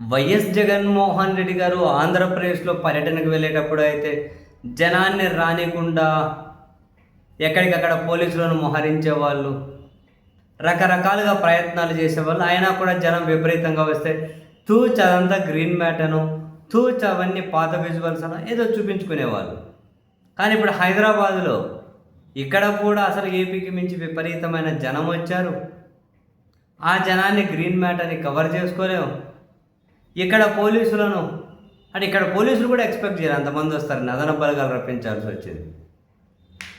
YS Jaganmohan Reddy గారు ఆంధ్రప్రదేశ్లో పర్యటనకు వెళ్ళేటప్పుడు అయితే జనాన్ని రానికుండా ఎక్కడికక్కడ పోలీసులను మోహరించే వాళ్ళు రకరకాలుగా ప్రయత్నాలు చేసేవాళ్ళు అయినా కూడా జనం విపరీతంగా వస్తే తూచ్ అదంతా గ్రీన్ మ్యాటను అను తూచ్ అవన్నీ పాత విజువల్స్ అన ఏదో చూపించుకునేవాళ్ళు. కానీ ఇప్పుడు హైదరాబాదులో ఇక్కడ కూడా అసలు ఏపీకి మించి విపరీతమైన జనం వచ్చారు. ఆ జనాన్ని గ్రీన్ మ్యాట్ అని కవర్ చేసుకోలేము. ఇక్కడ పోలీసులను అంటే ఇక్కడ పోలీసులు కూడా ఎక్స్పెక్ట్ చేయరు అంతమంది వస్తారని అదనపు బలగాలు రప్పించాల్సి వచ్చింది.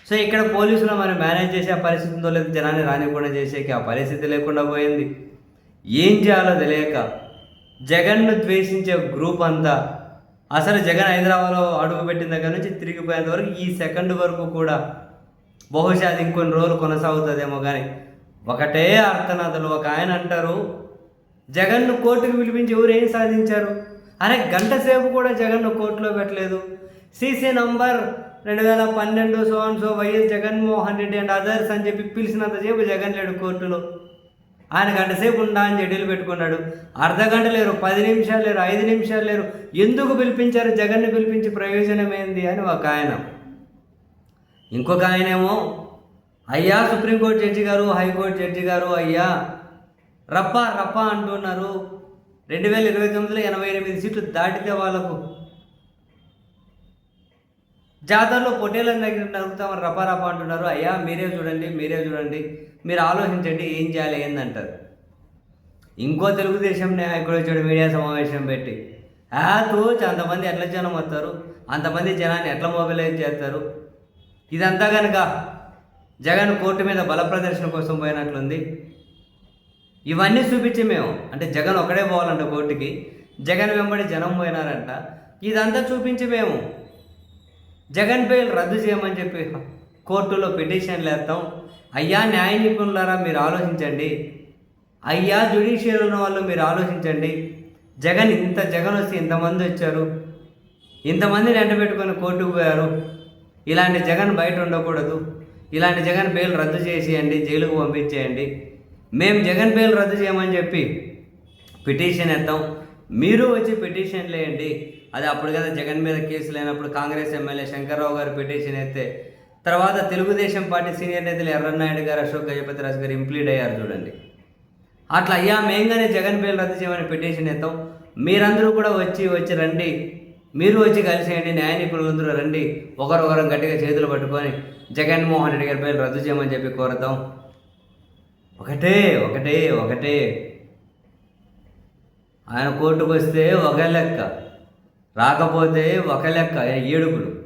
సో ఇక్కడ పోలీసులు మనం మేనేజ్ చేసే ఆ పరిస్థితి ఉందో లేదు జనాన్ని రానివ్వకుండా చేసేకి ఆ పరిస్థితి లేకుండా పోయింది. ఏం చేయాలో తెలియక జగన్ను ద్వేషించే గ్రూప్ అంతా అసలు జగన్ హైదరాబాద్లో అడుగు పెట్టిన దగ్గర నుంచి తిరిగిపోయేంత వరకు ఈ సెకండ్ వరకు కూడా బహుశా అది ఇంకొన్ని రోజులు కొనసాగుతుందేమో కానీ ఒకటే అర్థనాథలు ఒక ఆయన అంటారు జగన్ను కోర్టుకు పిలిపించి ఎవరేం సాధించారు? అరే గంట సేపు కూడా జగన్ను కోర్టులో పెట్టలేదు. సీసీ నంబర్ రెండు వేల పన్నెండు so and so YS Jaganmohan Reddy and others అని చెప్పి పిలిచినంతసేపు జగన్ లేడు కోర్టులో. ఆయన గంట సేపు ఉండా అని జడీలు పెట్టుకున్నాడు. అర్ధ గంట లేరు పది నిమిషాలు లేరు ఐదు నిమిషాలు లేరు. ఎందుకు పిలిపించారు? జగన్ను పిలిపించి ప్రయోజనం ఏంది అని ఒక ఆయన. ఇంకొక ఆయనేమో అయ్యా సుప్రీంకోర్టు జడ్జి గారు హైకోర్టు జడ్జి గారు అయ్యా రబ్బా రబ్బా అంటున్నారు. రెండు వేల ఇరవై తొమ్మిదిలో ఎనభై ఎనిమిది సీట్లు దాటితే వాళ్ళకు. జాతరలో పొట్టేలను దగ్గర నరుగుతామని రబ్బా రబ్బా అంటున్నారు. అయ్యా మీరే చూడండి మీరే చూడండి. మీరు ఆలోచించండి ఏం చేయాలి ఏందంటారు. ఇంకో తెలుగుదేశం నాయకుడు వచ్చాడు మీడియా సమావేశం పెట్టి. ఆ తోచి అంతమంది ఎట్లా జనం వస్తారు? అంతమంది జనాన్ని ఎట్లా మొబిలైజ్ చేస్తారు? ఇదంతా కనుక జగన్ కోర్టు మీద బల ప్రదర్శన కోసం పోయినట్లుంది. ఇవన్నీ చూపించి మేము. అంటే జగన్ ఒకడే పోవాలంట కోర్టుకి. జగన్ వెంబడి జనం పోయినారంట. ఇదంతా చూపించి మేము. జగన్ బెయిల్ రద్దు చేయమని చెప్పి కోర్టులో పిటిషన్లు వేస్తాం. అయ్యా న్యాయ నిపుణులారా మీరు ఆలోచించండి. అయ్యా జ్యుడిషియల్ ఉన్న వాళ్ళు మీరు ఆలోచించండి. జగన్ ఇంత జగన్ వస్తే ఇంతమంది వచ్చారు. ఇంతమందిని ఎంట పెట్టుకొని కోర్టుకు పోయారు. ఇలాంటి జగన్ బయట ఉండకూడదు. ఇలాంటి జగన్ బెయిల్ రద్దు చేసేయండి జైలుకు పంపించేయండి. మేము జగన్ బెయిల్ రద్దు చేయమని చెప్పి పిటిషన్ ఎత్తాం. మీరు వచ్చి పిటిషన్ లేయండి. అది అప్పుడు కదా జగన్ మీద కేసు లేనప్పుడు కాంగ్రెస్ ఎమ్మెల్యే శంకర్రావు గారు పిటిషన్ ఎత్తే. తర్వాత తెలుగుదేశం పార్టీ సీనియర్ నేతలు ఎర్రన్నాయుడు గారు అశోక్ గజపతి రాజు గారు ఇంప్లీడ్ అయ్యారు చూడండి. అట్లా అయ్యా మేంగానే జగన్ పేరు రద్దు చేయమని పిటిషన్ ఎత్తాం. మీరందరూ కూడా వచ్చి వచ్చి రండి. మీరు వచ్చి కలిసేయండి న్యాయ నిపుణులందరూ రండి. ఒకరొకరం గట్టిగా చేతులు పట్టుకొని జగన్మోహన్ రెడ్డి గారి పేరు రద్దు చేయమని చెప్పి కోరుతాం. ఒకటే ఒకటే ఒకటే. ఆయన కోర్టుకు వస్తే ఒక లెక్క. రాకపోతే ఒక లెక్క. ఏడుపులు.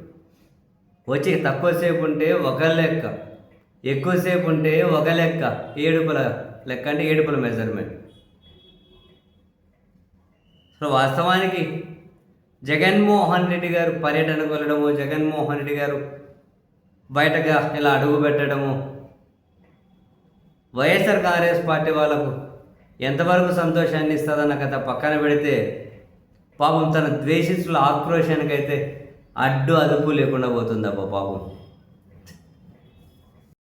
వచ్చి తక్కువసేపు ఉంటే ఒక లెక్క. ఎక్కువసేపు ఉంటే ఒక లెక్క. ఏడుపుల లెక్క అంటే ఏడుపుల మెజర్మెంట్. సో వాస్తవానికి జగన్మోహన్ రెడ్డి గారు పర్యటనకు వెళ్ళడము జగన్మోహన్ రెడ్డి గారు బయటగా ఇలా అడుగు పెట్టడము వైఎస్ఆర్ కాంగ్రెస్ పార్టీ వాళ్ళకు ఎంతవరకు సంతోషాన్ని ఇస్తుందన్న కథ పక్కన పెడితే పాపం తన ద్వేషిస్తుల ఆక్రోశానికైతే అడ్డు అదుపు లేకుండా పోతుందబ్బా పాపం.